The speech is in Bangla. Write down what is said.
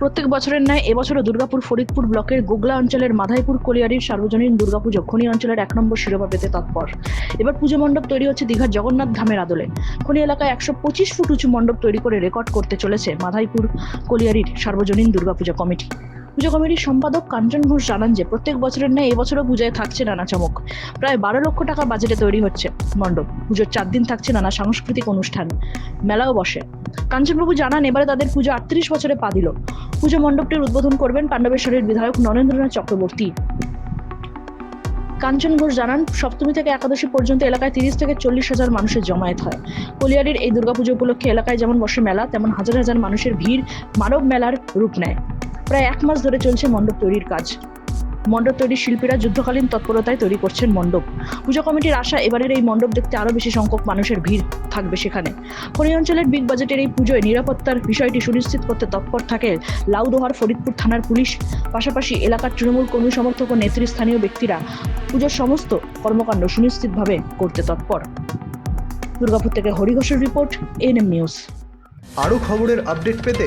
প্রত্যেক বছরের ন্যায় এবছরও দুর্গাপুর ফরিদপুর ব্লকের গোগলা অঞ্চলের মাধাইপুর কলিয়ারির সার্বজনীন দুর্গাপুজো খনি অঞ্চলের এক নম্বর শিরোপা পেতে তৎপর। এবার পুজো মণ্ডপ তৈরি হচ্ছে দীঘার জগন্নাথ ধামের আদলে। খনি এলাকায় একশো পঁচিশ ফুট উঁচু মণ্ডপ তৈরি করে রেকর্ড করতে চলেছে মাধাইপুর কলিয়ারির সার্বজনীন দুর্গাপূজা কমিটি। পুজো কমিটির সম্পাদক কাঞ্চন ঘোষ জানান যে প্রত্যেক বছরের ন্যায় এবছরও পূজায় থাকছে নানা চমক। প্রায় বারো লক্ষ টাকা বাজেটে তৈরি হচ্ছে মণ্ডপ। পুজোর চার দিন থাকছে নানা সাংস্কৃতিক অনুষ্ঠান। মেলাও বসে। কাঞ্চনবাবু জানান, এবারে তাদের পুজো আটত্রিশ বছরে পা দিল। পুজো মণ্ডপটির উদ্বোধন করবেন পাণ্ডবেশ্বরের বিধায়ক নরেন্দ্রনাথ চক্রবর্তী। কাঞ্চন ঘোষ জানান, সপ্তমী থেকে একাদশী পর্যন্ত এলাকায় তিরিশ থেকে চল্লিশ হাজার মানুষের জমায়েত হয়। কলিয়ারির এই দুর্গাপুজো উপলক্ষে এলাকায় যেমন বসে মেলা, তেমন হাজার হাজার মানুষের ভিড় মানব মেলার রূপ নেয়। প্রায় এক মাস ধরে চলছে মণ্ডপ তৈরির কাজ। মণ্ডপ তৈরির শিল্পীরা যুদ্ধকালীন তৎপরতায় তৈরি করছেন মণ্ডপ। পুজো কমিটির আশা, এবারের এই মণ্ডপ দেখতে আরও বেশি সংখ্যক মানুষের ভিড় থাকবে সেখানে। খনি অঞ্চলের বিগ বাজেটের এই পুজোয় নিরাপত্তার বিষয়টি সুনিশ্চিত করতে তৎপর থাকে লাউদোহার ফরিদপুর থানার পুলিশ। পাশাপাশি এলাকার তৃণমূল কর্মী সমর্থক ও নেতৃস্থানীয় ব্যক্তিরা পুজোর সমস্ত কর্মকাণ্ড সুনিশ্চিতভাবে করতে তৎপর। দুর্গাপুর থেকে হরিঘোষের রিপোর্ট এনএম নিউজ। আরও খবরের আপডেট পেতে